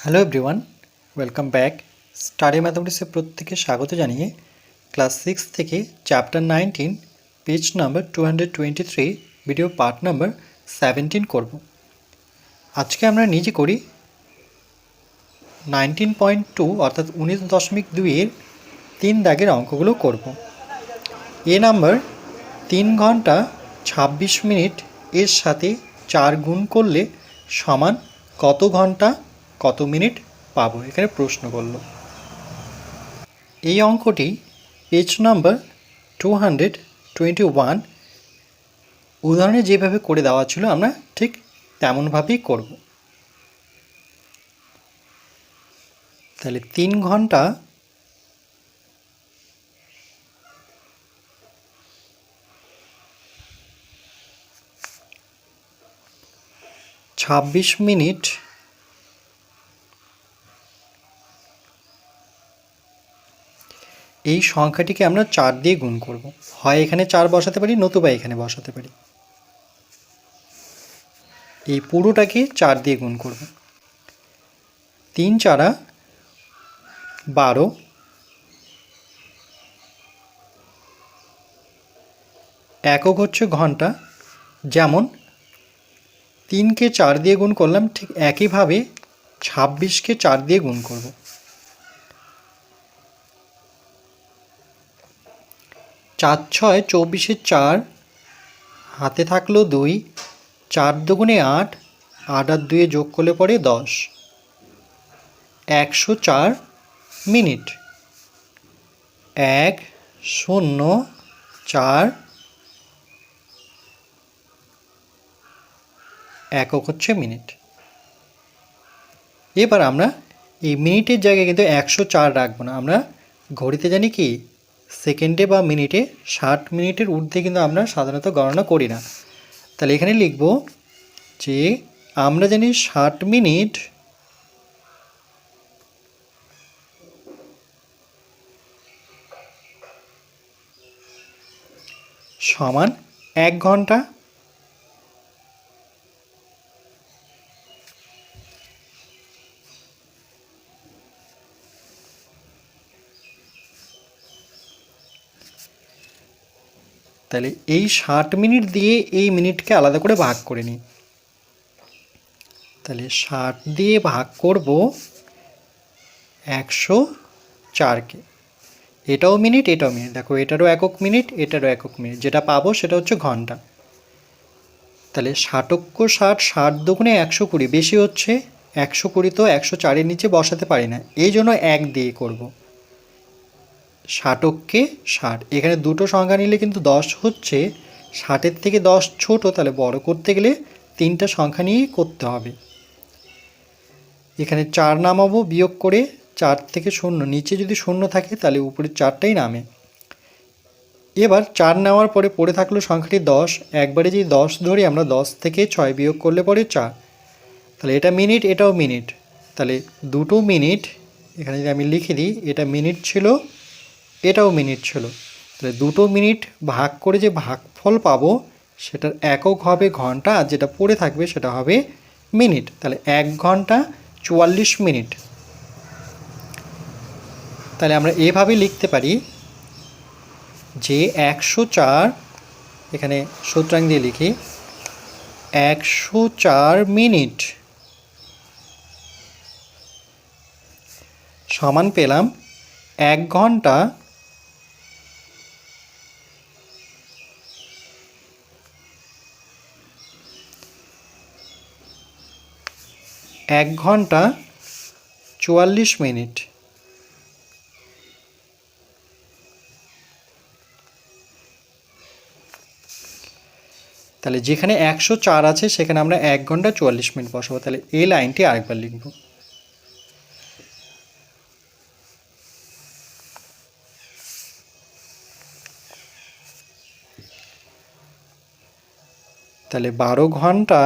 Hello everyone welcome back study ম্যাথামেটিক্সে প্রত্যেকে স্বাগত জানিয়ে ক্লাস সিক্স থেকে chapter nineteen page number two hundred twenty three video part number seventeen করব। আজকে আমরা নিজে করি নাইনটিন পয়েন্ট টু অর্থাৎ উনিশ দশমিক দুইয়ের তিন দাগের অঙ্কগুলো করব। এ নাম্বার তিন ঘণ্টা ছাব্বিশ মিনিট এর সাথে চার গুণ করলে সমান কত ঘণ্টা? কত মিনিট পাবো? এখানে প্রশ্ন করল। এই অঙ্কটি page number two hundred twenty one উদাহরণে যেভাবে করে দেওয়া ছিল, আমরা ঠিক তেমনভাবেই করব। তাহলে তিন ঘণ্টা ছাব্বিশ মিনিট এই সংখ্যাটিকে আমরা চার দিয়ে গুণ করব। হয় এখানে চার বসাতে পারি, নতুবা এখানে বসাতে পারি। এই পুরোটাকে চার দিয়ে গুণ করব। তিন চারা বারো। একক হচ্ছে ঘণ্টা। যেমন তিনকে চার দিয়ে গুণ করলাম, ঠিক একইভাবে ছাব্বিশকে চার দিয়ে গুণ করব। চার ছয় চব্বিশে চার, হাতে থাকল দুই, চার দুগুণে আট আট আর দুয়ে যোগ করলে পরে দশ। একশো চার মিনিট। এক, শূন্য, চার। একক হচ্ছে মিনিট। এবার আমরা এই মিনিটের জায়গায় কিন্তু একশো চার রাখব না। আমরা ঘড়িতে জানি কি? সেকেন্ডে বা মিনিটে, ষাট মিনিটের ঊর্ধ্বে কিন্তু আমরা সাধারণত গণনা করি না। তাহলে এখানে লিখব যে আমরা জানি ষাট মিনিট সমান এক ঘণ্টা তাহলে এই ষাট মিনিট দিয়ে এই মিনিটকে আলাদা করে ভাগ করে নিই। তাহলে ষাট দিয়ে ভাগ করব একশো চারকে। এটাও মিনিট এটাও মিনিট। দেখো, এটারও একক মিনিট, এটারও একক মিনিট। যেটা পাবো সেটা হচ্ছে ঘণ্টা। তাহলে ষাটক্য ষাট ষাট দুগুণে একশো কুড়ি, বেশি হচ্ছে একশো কুড়ি তো একশো চারের নিচে বসাতে পারি না। এই জন্য এক দিয়ে করব। ষাটককে ষাট। এখানে দুটো সংখ্যা নিলে কিন্তু দশ হচ্ছে। ষাটের থেকে দশ ছোট, তাহলে বড় করতে গেলে তিনটা সংখ্যা নিয়েই করতে হবে। এখানে চার নামাবো, বিয়োগ করে চার থেকে শূন্য। নিচে যদি শূন্য থাকে, তাহলে উপরের চারটাই নামে। এবার চার নেওয়ার পরে পড়ে থাকল সংখ্যাটি দশ। একবারে যদি দশ ধরি, আমরা দশ থেকে ছয় বিয়োগ করলে পরে চার। তাহলে এটা মিনিট, এটাও মিনিট। তাহলে দুটো মিনিট, এখানে যদি আমি লিখে দিই, এটা মিনিট ছিল এটাও মিনিট ছিল। তাহলে দুটো মিনিট ভাগ করে যে ভাগফল পাবো, সেটার একক হবে ঘণ্টা, আর যেটা পড়ে থাকবে সেটা হবে মিনিট। তাহলে এক ঘণ্টা চুয়াল্লিশ মিনিট। তাহলে আমরা এভাবে লিখতে পারি যে একশো চার, এখানে সূত্রাং দিয়ে লিখি, একশো চার মিনিট সমান পেলাম এক ঘণ্টা এক ঘণ্টা চুয়াল্লিশ মিনিট। তাহলে যেখানে একশো চার আছে, সেখানে আমরা এক ঘণ্টা চুয়াল্লিশ মিনিট বসাবো। তাহলে এই লাইনটি আরেকবার লিখব। তাহলে বারো ঘণ্টা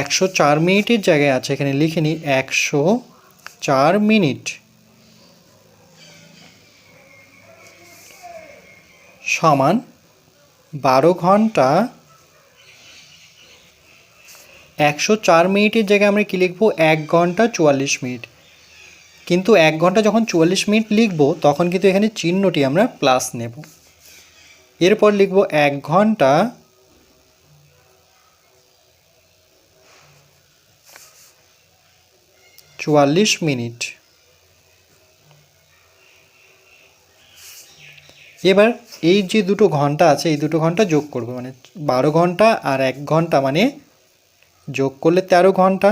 একশো চার মিনিটের জায়গায় আছে, এখানে লিখে নিই, একশো চার মিনিট। সমান বারো ঘণ্টা একশো চার মিনিটের জায়গায় আমরা কী লিখব? এক ঘণ্টা চুয়াল্লিশ মিনিট। কিন্তু এক ঘণ্টা যখন চুয়াল্লিশ মিনিট লিখব, তখন কিন্তু এখানে চিহ্নটি আমরা প্লাস নেব। এরপর লিখব এক ঘণ্টা চুয়াল্লিশ মিনিট। এবার এই যে দুটো ঘণ্টা আছে, এই দুটো ঘণ্টা যোগ করব। মানে বারো ঘণ্টা আর এক ঘণ্টা মানে যোগ করলে তেরো ঘণ্টা।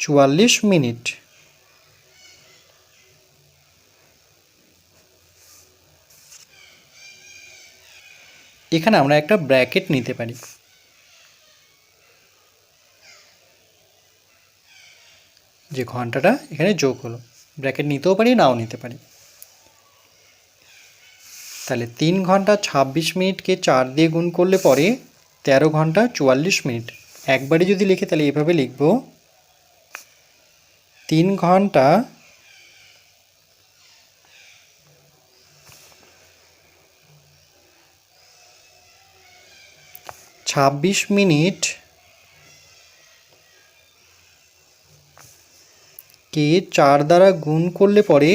চুয়াল্লিশ মিনিট। এখানে আমরা একটা ব্র্যাকেট নিতে পারি। যে ঘন্টাটা এখানে যোগ হলো। ব্র্যাকেট নিতেও পারি, নাও নিতে পারি। তাহলে তিন ঘণ্টা ছাব্বিশ মিনিটকে চার দিয়ে গুণ করলে পরে তেরো ঘণ্টা চুয়াল্লিশ মিনিট। একবারে যদি লিখে তাহলে এভাবে লিখব। তিন ঘণ্টা ছাব্বিশ মিনিট কে চার দ্বারা গুণ করলে পরে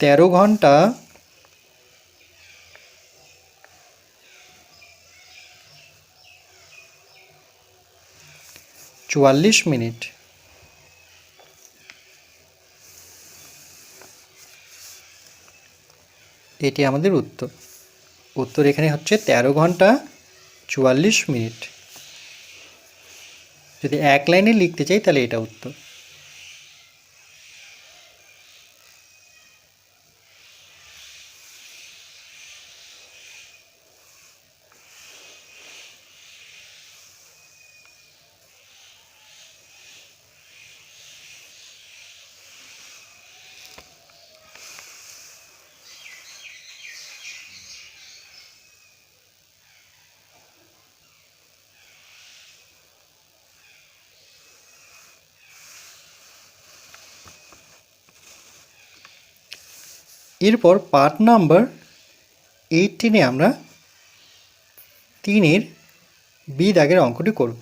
তেরো ঘণ্টা চুয়াল্লিশ মিনিট। এটি আমাদের উত্তর। উত্তর এখানে হচ্ছে তেরো ঘণ্টা চুয়াল্লিশ মিনিট। যদি এক লাইনে লিখতে চাই তাহলে এটা উত্তর। এরপর পার্ট নাম্বার এইটিনে আমরা তিনের বি দাগের অঙ্কটি করব।